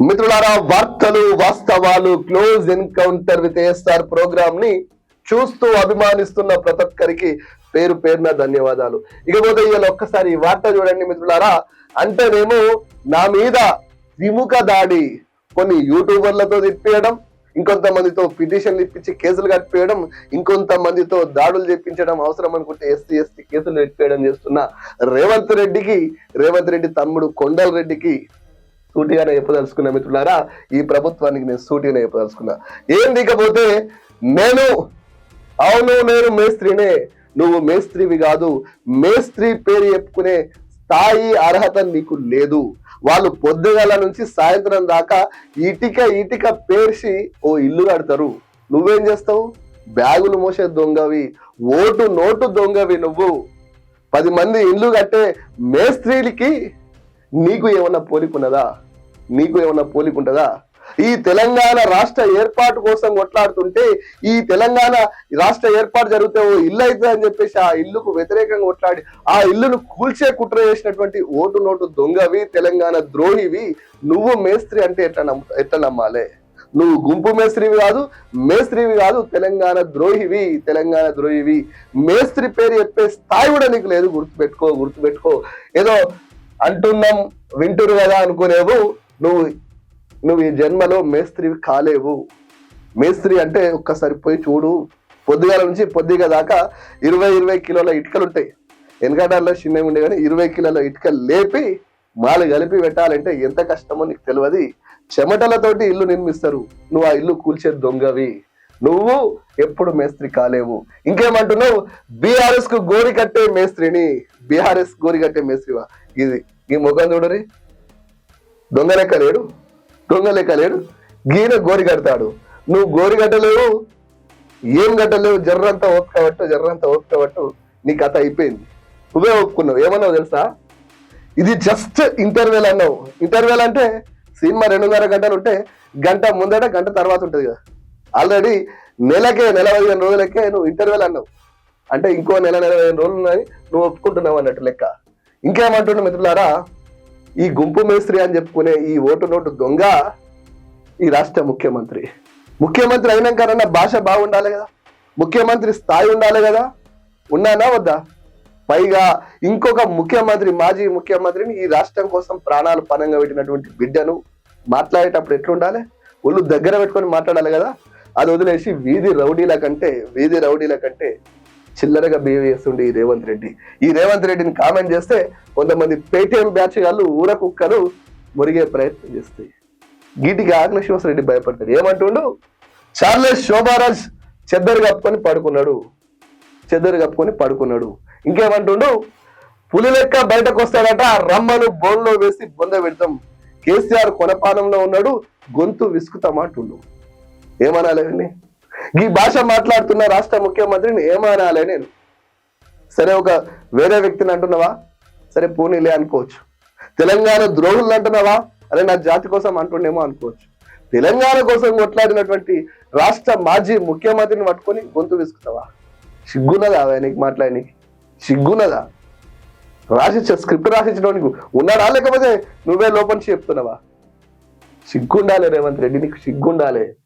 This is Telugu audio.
మిత్రులారా వార్తలు వాస్తవాలు క్లోజ్ ఎన్కౌంటర్ విత్ ఏఎస్ఆర్ ప్రోగ్రామ్ని చూస్తూ అభిమానిస్తున్న ప్రతి ఒక్కరికి పేరు పేరున ధన్యవాదాలు. ఇకపోతే ఇవాళ ఒక్కసారి ఈ వార్త చూడండి మిత్రులారా. అంటేనేమో నా మీద విముఖ దాడి కొన్ని యూట్యూబర్లతో తిప్పేయడం ఇంకొంతమందితో పిటిషన్లు ఇప్పించి కేసులు కట్టిపోయడం ఇంకొంతమందితో దాడులు చేపించడం అవసరం అనుకుంటే ఎస్సీ ఎస్టీ కేసులు పెట్టేయడం చేస్తున్న రేవంత్ రెడ్డికి రేవంత్ రెడ్డి తమ్ముడు కొండల్ రెడ్డికి సూటిగానే చెప్పదలుచుకున్నా మిత్రులారా ఈ ప్రభుత్వానికి నేను సూటిగానే చెప్పదలుచుకున్నా. ఏం దిగపోతే నేను అవును నేను మేస్త్రినే. నువ్వు మేస్త్రివి కాదు. మేస్త్రి పేరు చెప్పుకునే స్థాయి అర్హత నీకు లేదు. వాళ్ళు పొద్దుగల నుంచి సాయంత్రం దాకా ఇటిక ఇటిక పేర్చి ఓ ఇల్లు కడతారు. నువ్వేం చేస్తావు? బ్యాగులు మోసే దొంగవి. ఓటు నోటు దొంగవి నువ్వు. పది మంది ఇల్లు కట్టే మేస్త్రీలకి నీకు ఏమన్నా పోలికున్నదా? నీకు ఏమన్నా పోలికుంటదా? ఈ తెలంగాణ రాష్ట్ర ఏర్పాటు కోసం కొట్లాడుతుంటే ఈ తెలంగాణ రాష్ట్ర ఏర్పాటు జరిగితే ఓ ఇల్లు అవుతుంది అని చెప్పేసి ఆ ఇల్లుకు వ్యతిరేకంగా కొట్లాడి ఆ ఇల్లును కూల్చే కుట్ర చేసినటువంటి ఓటు నోటు దొంగవి తెలంగాణ ద్రోహివి నువ్వు మేస్త్రి అంటే ఎట్లా నమ్ము ఎట్లా నమ్మాలే? నువ్వు గుంపు మేస్త్రివి కాదు మేస్త్రివి కాదు తెలంగాణ ద్రోహివి తెలంగాణ ద్రోహివి. మేస్త్రి పేరు చెప్పే స్థాయి కూడా నీకు లేదు గుర్తుపెట్టుకో గుర్తుపెట్టుకో. ఏదో అంటున్నాం వింటురు కదా అనుకునేవు నువ్వు నువ్వు ఈ జన్మలో మేస్త్రివి కాలేవు. మేస్త్రి అంటే ఒక్కసారి పోయి చూడు. పొద్దుగాల నుంచి పొద్దుగా దాకా ఇరవై ఇరవై కిలోల ఇటుకలు ఉంటాయి వెనకడాల్లో చిన్నవి ఉండే కానీ ఇరవై కిలోల ఇటుకలు లేపి మాలు కలిపి పెట్టాలంటే ఎంత కష్టమో నీకు తెలియదు చెమటలతోటి ఇల్లు నిర్మిస్తారు. నువ్వు ఆ ఇల్లు కూల్చే దొంగవి. నువ్వు ఎప్పుడు మేస్త్రి కాలేవు. ఇంకేమంటున్నావు? బీఆర్ఎస్కు గోరి కట్టే మేస్త్రిని. బీఆర్ఎస్ గోరి కట్టే మేస్త్రివా? ఇది ఈ ముఖం చూడరి. దొంగ లెక్క లేడు. దొంగ లెక్క లేడు. గీన గోరి కడతాడు. నువ్వు గోరి కట్టలేవు. ఏం కట్టలేవు? జర్రంతా ఓపుకోవట్టు జర్రంతా ఓపుకోవట్టు నీ కథ అయిపోయింది. నువ్వే ఒప్పుకున్నావు. ఏమన్నావు తెలుసా? ఇది జస్ట్ ఇంటర్వెల్ అన్నావు. ఇంటర్వెల్ అంటే సినిమా రెండున్నర గంటలు ఉంటే గంట ముందట గంట తర్వాత ఉంటుంది కదా. ఆల్రెడీ నెలకే నెల పదిహేను రోజులకే నువ్వు ఇంటర్వెల్ అన్నావు. అంటే ఇంకో నెల నెల పదిహేను రోజులు ఉన్నాయి నువ్వు ఒప్పుకుంటున్నావు అన్నట్టు లెక్క. ఇంకేమంటున్నావు మిత్రులారా ఈ గుంపు మేస్త్రి అని చెప్పుకునే ఈ ఓటు నోటు దొంగ ఈ రాష్ట్ర ముఖ్యమంత్రి. ముఖ్యమంత్రి అయినాకనన్నా భాష బాగుండాలి కదా? ముఖ్యమంత్రి స్థాయి ఉండాలి కదా? ఉన్నానా వద్దా? పైగా ఇంకొక ముఖ్యమంత్రి మాజీ ముఖ్యమంత్రిని ఈ రాష్ట్రం కోసం ప్రాణాలు పనంగా పెట్టినటువంటి బిడ్డను మాట్లాడేటప్పుడు ఎట్లుండాలి? ఒళ్ళు దగ్గర పెట్టుకొని మాట్లాడాలి కదా? అది వదిలేసి వీధి రౌడీల కంటే వీధి రౌడీల కంటే చిల్లరగా బిహేవ్ చేస్తుండే ఈ రేవంత్ రెడ్డి. ఈ రేవంత్ రెడ్డిని కామెంట్ చేస్తే కొంతమంది పేటిఎం బ్యాచ్ గాళ్ళు ఊర కుక్కలు మురిగే ప్రయత్నం చేస్తాయి. గీటికి ఆగ్నేశ్వర రెడ్డి భయపడతాడు ఏమంటుండు? చార్లెస్ శోభారాజ్ చెద్దరు కప్పుకొని పడుకున్నాడు. చెద్దరు కప్పుకొని పడుకున్నాడు. ఇంకేమంటుండు? పులి లెక్క బయటకు వస్తాడట రమ్మను బోన్లో వేసి బొంద పెడతాం. కేసీఆర్ కొనపానంలో ఉన్నాడు గొంతు విసుకుతామంటుండు ఏమనాలండి ఈ భాష మాట్లాడుతున్న రాష్ట్ర ముఖ్యమంత్రిని ఏమనాలి నేను? సరే ఒక వేరే వ్యక్తిని అంటున్నావా? సరే పూనీలే అనుకోవచ్చు. తెలంగాణ ద్రోహులు అంటున్నావా? అరే నా జాతి కోసం అంటుండేమో అనుకోవచ్చు. తెలంగాణ కోసం కొట్లాడినటువంటి రాష్ట్ర మాజీ ముఖ్యమంత్రిని పట్టుకొని గొంతు విసుకుతావా? సిగ్గున్నదా ఆయనకి మాట్లాడినకి? సిగ్గున్నదా? రాసిచ్చ స్క్రిప్ట్ రాసిచ్చడానికి ఉన్నాడా? లేకపోతే నువ్వే లోపలికి చెప్తున్నావా? సిగ్గుండాలి రేవంత్ రెడ్డి నీకు సిగ్గుండాలి.